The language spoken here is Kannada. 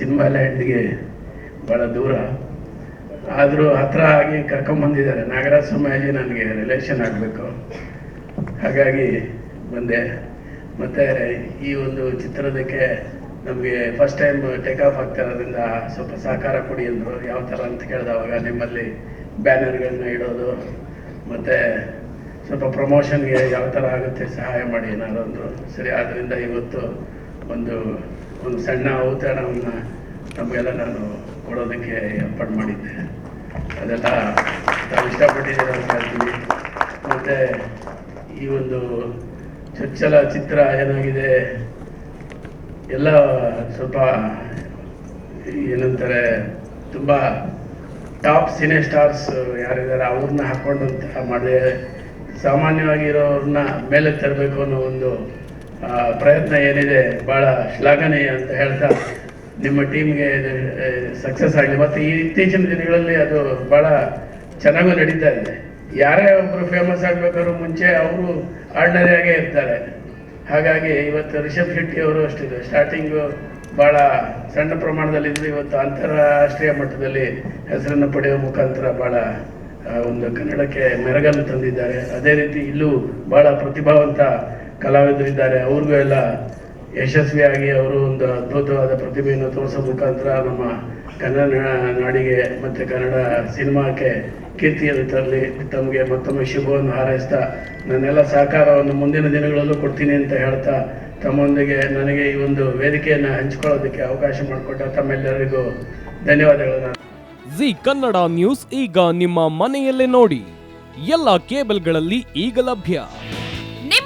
ಸಿನಿಮಾ ಲ್ಯಾಂಡ್ಗೆ ಭಾಳ ದೂರ. ಆದರೂ ಹತ್ರ ಆಗಿ ಕರ್ಕೊಂಬಂದಿದ್ದಾರೆ ನಾಗರಾಜ್ ಸಮಾಜಿ ನನಗೆ ರಿಲೇಷನ್ ಆಗಬೇಕು. ಹಾಗಾಗಿ ಬಂದೆ. ಮತ್ತು ಈ ಒಂದು ಚಿತ್ರದಕ್ಕೆ ನಮಗೆ ಫಸ್ಟ್ ಟೈಮ್ ಟೇಕ್ ಆಫ್ ಆಗ್ತಾ ಇರೋದ್ರಿಂದ ಸ್ವಲ್ಪ ಸಹಕಾರ ಕೊಡಿ ಅಂದರು. ಯಾವ ಥರ ಅಂತ ಕೇಳಿದವಾಗ ನಿಮ್ಮಲ್ಲಿ ಬ್ಯಾನರ್ಗಳನ್ನ ಇಡೋದು, ಮತ್ತು ಸ್ವಲ್ಪ ಪ್ರಮೋಷನ್ಗೆ ಯಾವ ಥರ ಆಗುತ್ತೆ ಸಹಾಯ ಮಾಡಿ ಏನಾದ್ರು ಅಂದರು. ಸರಿ ಆದ್ದರಿಂದ ಇವತ್ತು ಒಂದು ಒಂದು ಸಣ್ಣ ಅವತರಣವನ್ನು ನಮಗೆಲ್ಲ ನಾನು ಕೊಡೋದಕ್ಕೆ ಏರ್ಪಾಡು ಮಾಡಿದ್ದೆ. ಅದೆಲ್ಲ ತಾವು ಇಷ್ಟಪಟ್ಟಿದ್ದೀರ ಅಂತ ಹೇಳ್ತೀನಿ. ಮತ್ತು ಈ ಒಂದು ಚೊಚ್ಚಲ ಚಿತ್ರ ಏನಾಗಿದೆ? ಎಲ್ಲ ಸ್ವಲ್ಪ ಏನಂತಾರೆ, ತುಂಬ ಟಾಪ್ ಸಿನಿ ಸ್ಟಾರ್ಸ್ ಯಾರಿದ್ದಾರೆ ಅವ್ರನ್ನ ಹಾಕೊಂಡಂತ ಮಾಡಿದೆ ಸಾಮಾನ್ಯವಾಗಿರೋರನ್ನ ಮೇಲೆ ತರಬೇಕು ಅನ್ನೋ ಒಂದು ಪ್ರಯತ್ನ ಏನಿದೆ ಭಾಳ ಶ್ಲಾಘನೀಯ ಅಂತ ಹೇಳ್ತಾ ನಿಮ್ಮ ಟೀಮ್ಗೆ ಸಕ್ಸಸ್ ಆಗಲಿ. ಮತ್ತು ಈ ಇತ್ತೀಚಿನ ದಿನಗಳಲ್ಲಿ ಅದು ಭಾಳ ಚೆನ್ನಾಗೂ ನಡೀತಾ ಇದೆ. ಯಾರೇ ಒಬ್ಬರು ಫೇಮಸ್ ಆಗಬೇಕಾದ್ರೂ ಮುಂಚೆ ಅವರು ಆರ್ಡಿನರಿ ಆಗೇ ಇರ್ತಾರೆ. ಹಾಗಾಗಿ ಇವತ್ತು ರಿಷಬ್ ಶೆಟ್ಟಿ ಅವರು ಅಷ್ಟಿದೆ ಸ್ಟಾರ್ಟಿಂಗು ಭಾಳ ಸಣ್ಣ ಪ್ರಮಾಣದಲ್ಲಿದ್ದು ಇವತ್ತು ಅಂತಾರಾಷ್ಟ್ರೀಯ ಮಟ್ಟದಲ್ಲಿ ಹೆಸರನ್ನು ಪಡೆಯುವ ಮುಖಾಂತರ ಭಾಳ ಒಂದು ಕನ್ನಡಕ್ಕೆ ಮೆರಗನ್ನು ತಂದಿದ್ದಾರೆ. ಅದೇ ರೀತಿ ಇಲ್ಲೂ ಭಾಳ ಪ್ರತಿಭಾವಂತ ಕಲಾವಿದರಿದ್ದಾರೆ. ಅವ್ರಿಗೂ ಎಲ್ಲ ಯಶಸ್ವಿಯಾಗಿ ಅವರು ಒಂದು ಅದ್ಭುತವಾದ ಪ್ರತಿಭೆಯನ್ನು ತೋರಿಸೋ ಮುಖಾಂತರ ನಮ್ಮ ಕನ್ನಡ ನಾಡಿಗೆ ಮತ್ತು ಕನ್ನಡ ಸಿನಿಮಾಕ್ಕೆ ಕೀರ್ತಿಯನ್ನು ತರಲಿ. ತಮಗೆ ಮತ್ತೊಮ್ಮೆ ಶುಭವನ್ನು ಹಾರೈಸ್ತಾ ನನ್ನೆಲ್ಲ ಸಹಕಾರವನ್ನು ಮುಂದಿನ ದಿನಗಳಲ್ಲೂ ಕೊಡ್ತೀನಿ ಅಂತ ಹೇಳ್ತಾ ತಮ್ಮೊಂದಿಗೆ ನನಗೆ ಈ ಒಂದು ವೇದಿಕೆಯನ್ನು ಹಂಚಿಕೊಳ್ಳೋದಕ್ಕೆ ಅವಕಾಶ ಮಾಡಿಕೊಟ್ಟ ತಮ್ಮೆಲ್ಲರಿಗೂ ಧನ್ಯವಾದಗಳನ್ನು ಜಿ ಕನ್ನಡ ನ್ಯೂಸ್ ಈಗ ನಿಮ್ಮ ಮನೆಯಲ್ಲೇ ನೋಡಿ. ಎಲ್ಲ ಕೇಬಲ್ಗಳಲ್ಲಿ ಈಗ ಲಭ್ಯ.